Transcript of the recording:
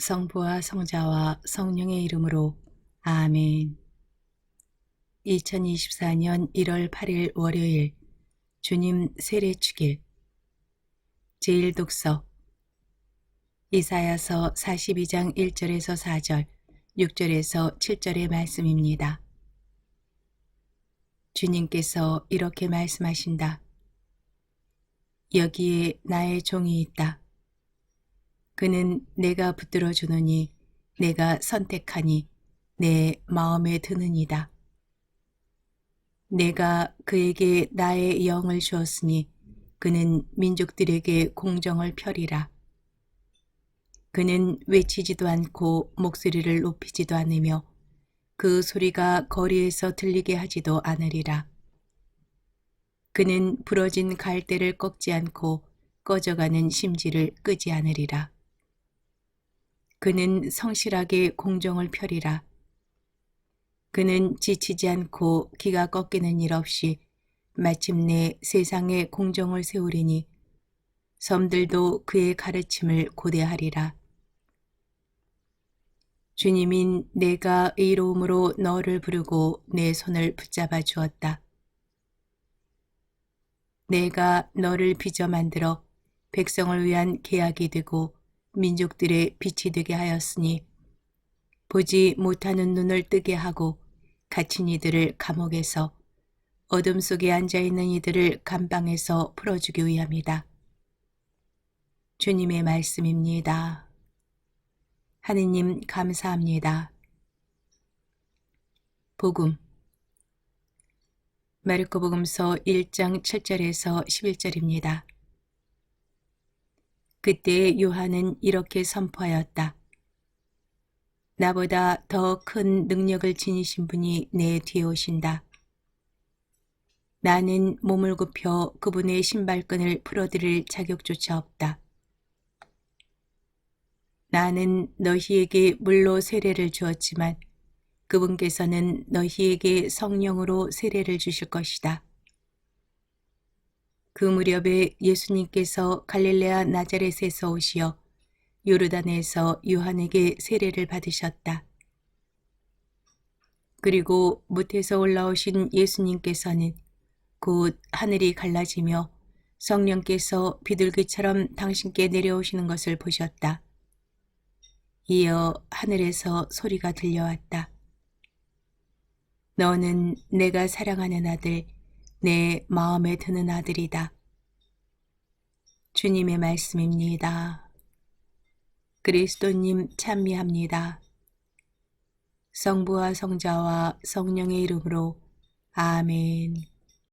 성부와 성자와 성령의 이름으로 아멘. 2024년 1월 8일 월요일 주님 세례 축일 제1독서 이사야서 42장 1절에서 4절, 6절에서 7절의 말씀입니다. 주님께서 이렇게 말씀하신다. 여기에 나의 종이 있다. 그는 내가 붙들어 주느니 내가 선택하니 내 마음에 드느니다. 내가 그에게 나의 영을 주었으니 그는 민족들에게 공정을 펴리라. 그는 외치지도 않고 목소리를 높이지도 않으며 그 소리가 거리에서 들리게 하지도 않으리라. 그는 부러진 갈대를 꺾지 않고 꺼져가는 심지를 끄지 않으리라. 그는 성실하게 공정을 펴리라. 그는 지치지 않고 기가 꺾이는 일 없이 마침내 세상에 공정을 세우리니 섬들도 그의 가르침을 고대하리라. 주님인 내가 의로움으로 너를 부르고 내 손을 붙잡아 주었다. 내가 너를 빚어 만들어 백성을 위한 계약이 되고 민족들의 빛이 되게 하였으니 보지 못하는 눈을 뜨게 하고 갇힌 이들을 감옥에서 어둠 속에 앉아 있는 이들을 감방에서 풀어주기 위함이다. 주님의 말씀입니다. 하느님 감사합니다. 복음 마르코복음서 1장 7절에서 11절입니다. 그때 요한은 이렇게 선포하였다. 나보다 더 큰 능력을 지니신 분이 내 뒤에 오신다. 나는 몸을 굽혀 그분의 신발끈을 풀어드릴 자격조차 없다. 나는 너희에게 물로 세례를 주었지만 그분께서는 너희에게 성령으로 세례를 주실 것이다. 그 무렵에 예수님께서 갈릴레아 나자렛에서 오시어 요르단에서 요한에게 세례를 받으셨다. 그리고 무태서 올라오신 예수님께서는 곧 하늘이 갈라지며 성령께서 비둘기처럼 당신께 내려오시는 것을 보셨다. 이어 하늘에서 소리가 들려왔다. 너는 내가 사랑하는 아들, 내 마음에 드는 아들이다. 주님의 말씀입니다. 그리스도님 찬미합니다. 성부와 성자와 성령의 이름으로 아멘.